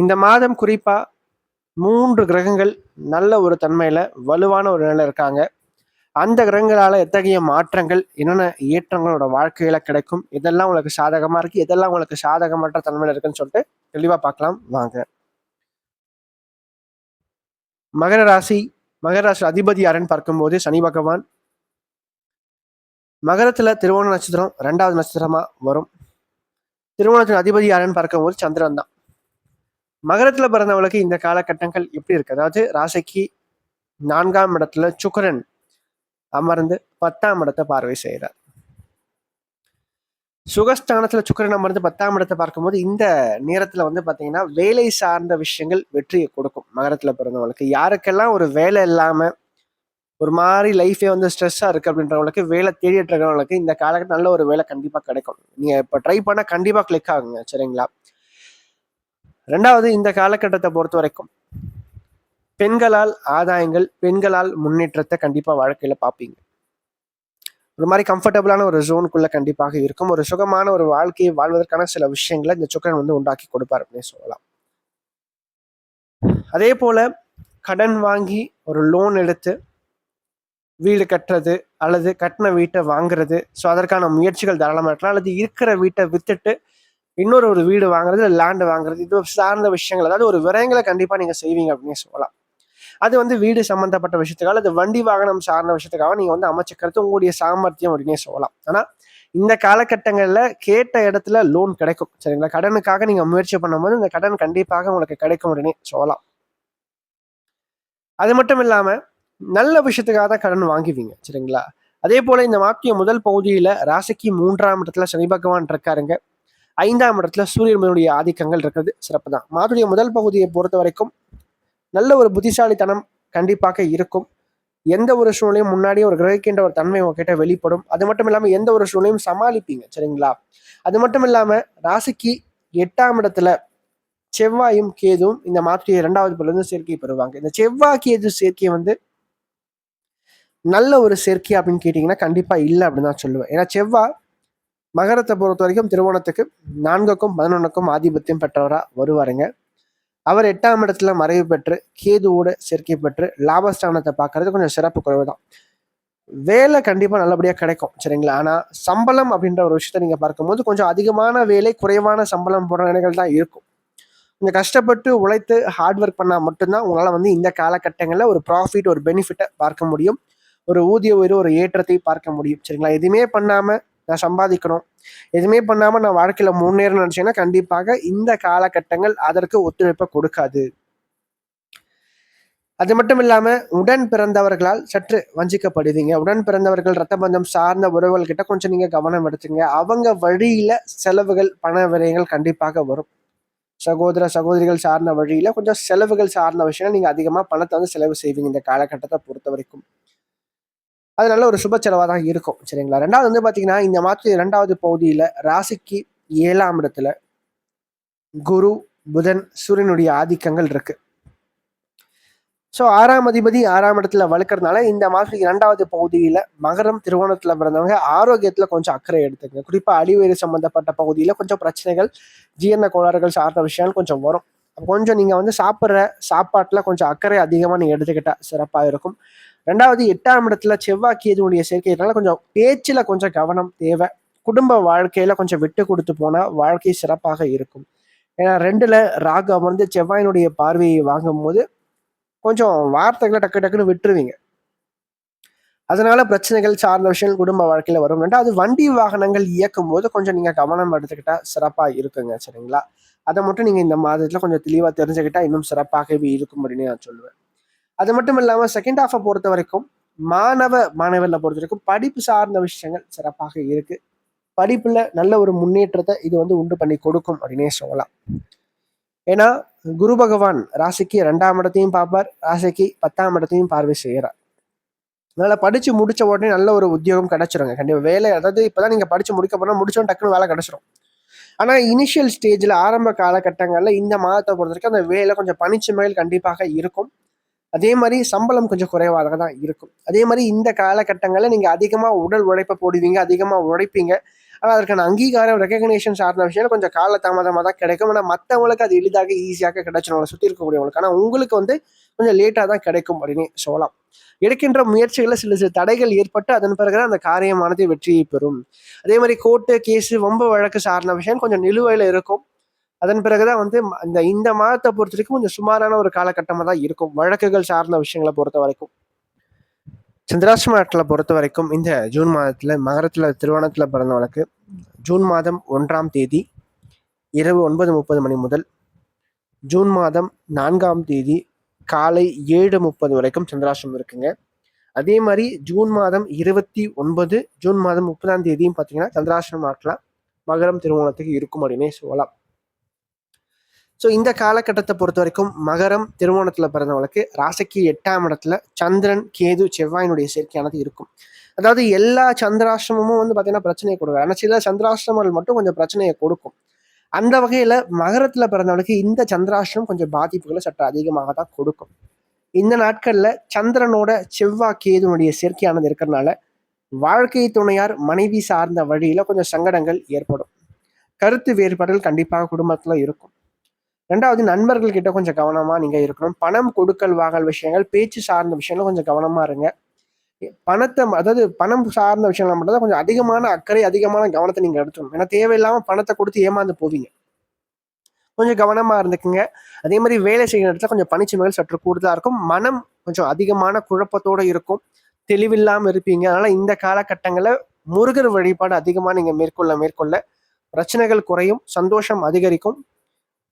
இந்த மாதம் குறிப்பாக மூன்று கிரகங்கள் நல்ல ஒரு தன்மையில் வலுவான ஒரு நிலையில் இருக்காங்க. அந்த கிரகங்களால் எத்தகைய மாற்றங்கள் என்னென்ன ஏற்றங்களோட வாழ்க்கையில் கிடைக்கும் இதெல்லாம் உங்களுக்கு சாதகமாக இருக்குது இதெல்லாம் உங்களுக்கு சாதகமற்ற தன்மையில் இருக்குன்னு சொல்லிட்டு தெளிவாக பார்க்கலாம். வாங்க. மகர ராசி மகர ராசி அதிபதி யாருன்னு பார்க்கும்போது சனி பகவான். மகரத்தில் திருவோண நட்சத்திரம் ரெண்டாவது நட்சத்திரமாக வரும். திருவோணத்தின் அதிபதி யாருன்னு பார்க்கும்போது சந்திரன் தான். மகரத்துல பிறந்தவளுக்கு இந்த காலகட்டங்கள் எப்படி இருக்கு? அதாவது ராசிக்கு நான்காம் இடத்துல சுக்கரன் அமர்ந்து பத்தாம் இடத்தை பார்வை செய்கிறார். சுகஸ்தானத்துல சுக்கரன் அமர்ந்து பத்தாம் இடத்தை பார்க்கும்போது இந்த நேரத்துல வந்து பாத்தீங்கன்னா வேலை சார்ந்த விஷயங்கள் வெற்றியை கொடுக்கும் மகரத்துல பிறந்தவங்களுக்கு யாருக்கெல்லாம் ஒரு வேலை இல்லாம ஒரு மாதிரி லைஃபே வந்து ஸ்ட்ரெஸ்ஸாக இருக்குது அப்படின்றவங்களுக்கு வேலை தேடிட்டு இருக்கிறவங்களுக்கு இந்த காலகட்டம் நல்ல ஒரு வேலை கண்டிப்பாக கிடைக்கும். நீங்கள் இப்போ ட்ரை பண்ணால் கண்டிப்பாக கிளிக் ஆகுங்க சரிங்களா? ரெண்டாவது இந்த காலகட்டத்தை பொறுத்த வரைக்கும் பெண்களால் ஆதாயங்கள் பெண்களால் முன்னேற்றத்தை கண்டிப்பாக வாழ்க்கையில் பார்ப்பீங்க. ஒரு மாதிரி கம்ஃபர்டபுளான ஒரு ஜோனுக்குள்ளே கண்டிப்பாக இருக்கும். ஒரு சுகமான ஒரு வாழ்க்கையை வாழ்வதற்கான சில விஷயங்களை இந்த சுக்கரன் வந்து உண்டாக்கி கொடுப்பார் அப்படின்னு சொல்லலாம். அதே போல கடன் வாங்கி ஒரு லோன் எடுத்து வீடு கட்டுறது அல்லது கட்டின வீட்டை வாங்குறது. ஸோ அதற்கான முயற்சிகள் தாராளமாக இருக்கலாம். அல்லது இருக்கிற வீட்டை வித்துட்டு இன்னொரு ஒரு வீடு வாங்குறது லேண்டு வாங்குறது இது சார்ந்த விஷயங்கள். அதாவது ஒரு விரயங்களை கண்டிப்பாக நீங்கள் செய்வீங்க அப்படின்னு சொல்லலாம். அது வந்து வீடு சம்மந்தப்பட்ட விஷயத்துக்காக அல்லது வண்டி வாகனம் சார்ந்த விஷயத்துக்காக நீங்கள் வந்து அமைச்சுக்கிறது உங்களுடைய சாமர்த்தியம் அப்படின்னே சொல்லலாம். ஆனால் இந்த காலகட்டங்களில் கேட்ட இடத்துல லோன் கிடைக்கும் சரிங்களா? கடனுக்காக நீங்கள் முயற்சி பண்ணும்போது இந்த கடன் கண்டிப்பாக உங்களுக்கு கிடைக்கும் அப்படின்னு சொல்லலாம். அது மட்டும் இல்லாமல் நல்ல விஷயத்துக்காக தான் கடன் வாங்குவீங்க சரிங்களா? அதே போல இந்த வாக்கிய முதல் பகுதியில ராசிக்கு மூன்றாம் இடத்துல சனி பகவான் இருக்காருங்க. ஐந்தாம் இடத்துல சூரியனுடைய ஆதிக்கங்கள் இருக்கிறது. சிறப்பு தான் மாதுடைய முதல் பகுதியை பொறுத்த வரைக்கும் நல்ல ஒரு புத்திசாலித்தனம் கண்டிப்பாக இருக்கும். எந்த ஒரு சூழ்நிலையும் முன்னாடியே ஒரு கிரகிக்கின்ற ஒரு தன்மை உங்ககிட்ட வெளிப்படும். அது மட்டும் இல்லாமல் எந்த ஒரு சூழ்நிலையும் சமாளிப்பீங்க. சரிங்களா? அது மட்டும் இல்லாமல் ராசிக்கு எட்டாம் இடத்துல செவ்வாயும் கேதும் இந்த மாதிரி இரண்டாவது பிறந்து சேர்க்கை பெறுவாங்க. இந்த செவ்வாய் கேது சேர்க்கையை வந்து நல்ல ஒரு சேர்க்கை அப்படின்னு கேட்டிங்கன்னா கண்டிப்பாக இல்லை அப்படின்னு தான் சொல்லுவேன். ஏன்னா செவ்வாய் மகரத்தை பொறுத்த வரைக்கும் திருவோணத்துக்கு நான்குக்கும் பதினொன்றுக்கும் ஆதிபத்தியம் பெற்றவராக வருவாருங்க. அவர் எட்டாம் இடத்துல மறைவு பெற்று கேதுவோடு சேர்க்கை பெற்று லாபஸ்தானத்தை பார்க்கறது கொஞ்சம் சிறப்பு குறைவு தான் வேலை கண்டிப்பாக நல்லபடியாக கிடைக்கும் சரிங்களா? ஆனால் சம்பளம் அப்படின்ற ஒரு விஷயத்த நீங்கள் பார்க்கும்போது கொஞ்சம் அதிகமான வேலை குறைவான சம்பளம் போன்ற நிலைகள் தான் இருக்கும். கொஞ்சம் கஷ்டப்பட்டு உழைத்து ஹார்ட் ஒர்க் பண்ணால் மட்டும்தான் உங்களால் வந்து இந்த காலகட்டங்களில் ஒரு ப்ராஃபிட் ஒரு பெனிஃபிட்டை பார்க்க முடியும். ஒரு ஊதிய உயர்வு ஒரு ஏற்றத்தை பார்க்க முடியும் சரிங்களா? எதுவுமே பண்ணாமல் நான் சம்பாதிக்கணும். எதுவுமே பண்ணாமல் நான் வாழ்க்கையில் முன்னேறணும்னு நினச்சேன்னா கண்டிப்பாக இந்த காலகட்டங்கள் அதற்கு ஒத்துழைப்பை கொடுக்காது. அது மட்டும் இல்லாமல் உடன் பிறந்தவர்களால் சற்று வஞ்சிக்கப்படுவீங்க. உடன் பிறந்தவர்கள் ரத்த பந்தம் சார்ந்த உறவுகள் கிட்ட கொஞ்சம் நீங்கள் கவனம் எடுத்துங்க. அவங்க வழியில் செலவுகள் பண விரயங்கள் கண்டிப்பாக வரும். சகோதர சகோதரிகள் சார்ந்த வழியில் கொஞ்சம் செலவுகள் சார்ந்த விஷயங்கள் நீங்கள் அதிகமாக பணத்தை வந்து செலவு செய்வீங்க இந்த காலகட்டத்தை பொறுத்த வரைக்கும் அது நல்ல ஒரு சுப செலவாக தான் இருக்கும் சரிங்களா? ரெண்டாவது வந்து பார்த்தீங்கன்னா இந்த மாதத்து ரெண்டாவது பகுதியில் ராசிக்கு ஏழாம் இடத்துல குரு புதன் சூரியனுடைய ஆதிக்கங்கள் இருக்கு. ஸோ ஆறாம் அதிபதி ஆறாம் இடத்துல வளர்க்கறதுனால இந்த மாதத்துக்கு இரண்டாவது பகுதியில் மகரம் திருவோணத்தில் பிறந்தவங்க ஆரோக்கியத்தில் கொஞ்சம் அக்கறை எடுத்துங்க குறிப்பாக அடிவேறு சம்மந்தப்பட்ட பகுதியில் கொஞ்சம் பிரச்சனைகள் ஜீரண கோளாறுகள் சார்ந்த விஷயங்கள் கொஞ்சம் வரும். கொஞ்சம் நீங்கள் வந்து சாப்பிட்ற சாப்பாட்டில் கொஞ்சம் அக்கறை அதிகமாக நீங்கள் எடுத்துக்கிட்டால் சிறப்பாக இருக்கும். ரெண்டாவது எட்டாம் இடத்துல செவ்வாய் கேதுவுடைய சேர்க்கைனால கொஞ்சம் பேச்சில் கொஞ்சம் கவனம் தேவை. குடும்ப வாழ்க்கையில கொஞ்சம் விட்டு கொடுத்து போனா வாழ்க்கை சிறப்பாக இருக்கும். ஏன்னா ரெண்டுல ராகு அமர்ந்து செவ்வாயினுடைய பார்வையை வாங்கும் போது கொஞ்சம் வார்த்தைகளை டக்கு டக்குன்னு விட்டுருவீங்க. அதனால பிரச்சனைகள் சார்ந்த விஷயங்கள் குடும்ப வாழ்க்கையில வரும். ரெண்டாவது வண்டி வாகனங்கள் இயக்கும் போது கொஞ்சம் நீங்க கவனம் எடுத்துக்கிட்டா சிறப்பா இருக்குங்க சரிங்களா? அதை மட்டும் நீங்க இந்த மாதத்துல கொஞ்சம் தெளிவா தெரிஞ்சுக்கிட்டா இன்னும் சிறப்பாகவே இருக்கும் அப்படின்னு நான் சொல்லுவேன். அது மட்டும் இல்லாமல் செகண்ட் ஹாஃபை பொறுத்த வரைக்கும் மாணவ மாணவர்களை பொறுத்த வரைக்கும் படிப்பு சார்ந்த விஷயங்கள் சிறப்பாக இருக்கு. படிப்புல நல்ல ஒரு முன்னேற்றத்தை இது வந்து உண்டு பண்ணி கொடுக்கும் அப்படின்னே சொல்லலாம். ஏன்னா குரு பகவான் ராசிக்கு ரெண்டாம் இடத்தையும் பார்ப்பார் ராசிக்கு பத்தாம் இடத்தையும் பார்வை செய்கிறார். அதனால படிச்சு முடிச்ச உடனே நல்ல ஒரு உத்தியோகம் கிடைச்சிருங்க கண்டிப்பா. வேலை அதாவது இப்பதான் நீங்க படிச்சு முடிக்க போனா முடிச்சோம் டக்குன்னு வேலை கிடைச்சிரும். ஆனா இனிஷியல் ஸ்டேஜ்ல ஆரம்ப காலகட்டங்கள்ல இந்த மாதத்தை பொறுத்த வரைக்கும் அந்த வேலை கொஞ்சம் பணிச்சுமைகள் கண்டிப்பாக இருக்கும். அதே மாதிரி சம்பளம் கொஞ்சம் குறைவாக தான் இருக்கும். அதே மாதிரி இந்த காலகட்டங்களில் நீங்கள் அதிகமாக உடல் உழைப்பை போடுவீங்க அதிகமாக உழைப்பீங்க. ஆனால் அதற்கான அங்கீகாரம் ரெக்கக்னேஷன் சார்ந்த விஷயம் கொஞ்சம் கால தாமதமாக தான் கிடைக்கும். ஆனால் மற்றவங்களுக்கு அது எளிதாக ஈஸியாக கிடைச்சிடும். சுற்றி இருக்கக்கூடியவங்களுக்கு. ஆனால் உங்களுக்கு வந்து கொஞ்சம் லேட்டாக தான் கிடைக்கும் அப்படின்னு சொல்லலாம். எடுக்கின்ற முயற்சிகளில் சில சில தடைகள் ஏற்பட்டு அதன் பிறகு அந்த காரியமானது வெற்றியை பெறும். அதே மாதிரி கோர்ட்டு கேஸு வம்பு வழக்கு சார்ந்த விஷயம் கொஞ்சம் நிலுவையில் இருக்கும். அதன் பிறகுதான் வந்து இந்த இந்த மாதத்தை பொறுத்த வரைக்கும் கொஞ்சம் சுமாரான ஒரு காலகட்டமாக தான் இருக்கும். வழக்குகள் சார்ந்த விஷயங்களை பொறுத்த வரைக்கும். சந்திராஷ்டம நாட்களை பொறுத்த வரைக்கும் இந்த ஜூன் மாதத்தில் மகரத்தில் திருவோணத்தில் பிறந்தவளுக்கு ஜூன் மாதம் ஒன்றாம் தேதி இரவு ஒன்பது முப்பது மணி முதல் ஜூன் மாதம் நான்காம் தேதி காலை ஏழு முப்பது வரைக்கும் சந்திராஷ்டிரம் இருக்குங்க. அதே மாதிரி ஜூன் மாதம் இருபத்தி ஒன்பது ஜூன் மாதம் முப்பதாம் தேதியும் பார்த்தீங்கன்னா சந்திராஷ்டிரம் நாட்டில் மகரம் திருவோணத்துக்கு இருக்கும் அப்படின்னே சொல்லலாம். ஸோ இந்த காலகட்டத்தை பொறுத்த வரைக்கும் மகரம் திருமணத்தில் பிறந்தவங்களுக்கு ராசிக்கு எட்டாம் இடத்துல சந்திரன் கேது செவ்வாயினுடைய சேர்க்கையானது இருக்கும். அதாவது எல்லா சந்திராசிரமமும் வந்து பார்த்தீங்கன்னா பிரச்சனையை கொடுக்கும். ஆனால் சில சந்திராசிரமங்கள் மட்டும் கொஞ்சம் பிரச்சனையை கொடுக்கும். அந்த வகையில் மகரத்தில் பிறந்தவளுக்கு இந்த சந்திராசிரமம் கொஞ்சம் பாதிப்புகளை சற்று அதிகமாக தான் கொடுக்கும். இந்த நாட்களில் சந்திரனோட செவ்வாய் கேதுனுடைய சேர்க்கையானது இருக்கிறதுனால வாழ்க்கை துணையார் மனைவி சார்ந்த வழியில் கொஞ்சம் சங்கடங்கள் ஏற்படும். கருத்து வேறுபாடுகள் கண்டிப்பாக குடும்பத்தில் இருக்கும். ரெண்டாவது நண்பர்கள் கிட்ட கொஞ்சம் கவனமா நீங்க இருக்கணும். பணம் கொடுக்கல் வாங்கல் விஷயங்கள் பேச்சு சார்ந்த விஷயங்கள் கொஞ்சம் கவனமா இருங்க. பணத்தை அதாவது பணம் சார்ந்த விஷயங்கள் மட்டும்தான் கொஞ்சம் அதிகமான அக்கறை அதிகமான கவனத்தை நீங்க எடுத்துக்கணும். ஏன்னா தேவையில்லாம பணத்தை கொடுத்து ஏமாந்து போவீங்க. கொஞ்சம் கவனமா இருந்துக்குங்க. அதே மாதிரி வேலை செய்கிற இடத்துல கொஞ்சம் பனிச்சுமைகள் சற்று கூடுதலாக இருக்கும். மனம் கொஞ்சம் அதிகமான குழப்பத்தோடு இருக்கும். தெளிவில்லாமல் இருப்பீங்க. அதனால இந்த காலகட்டங்களில் முருகர் வழிபாடு அதிகமாக நீங்கள் மேற்கொள்ள மேற்கொள்ள பிரச்சனைகள் குறையும் சந்தோஷம் அதிகரிக்கும்.